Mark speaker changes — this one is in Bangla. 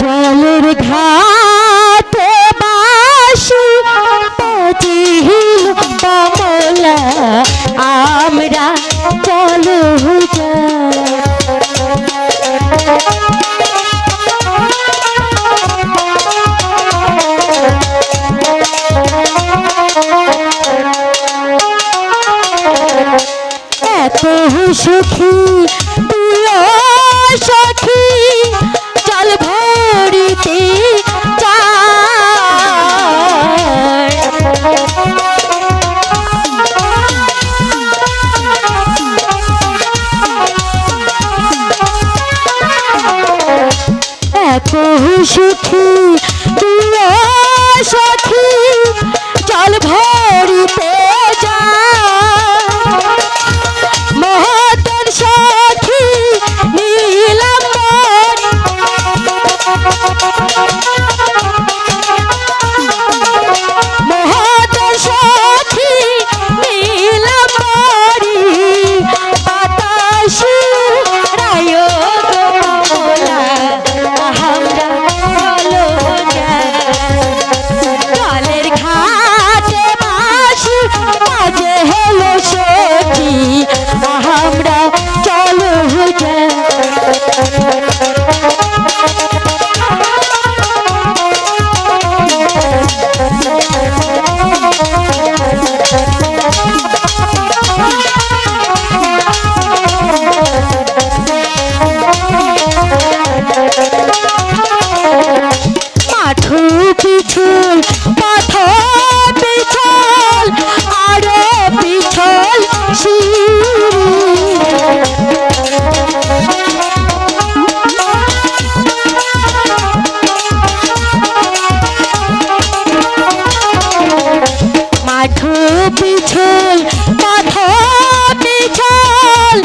Speaker 1: জলের ঘাটে বাসি পচিহিল কমলা মেরা চলো সুখী তুই সখী পিছল মাথা পিছল।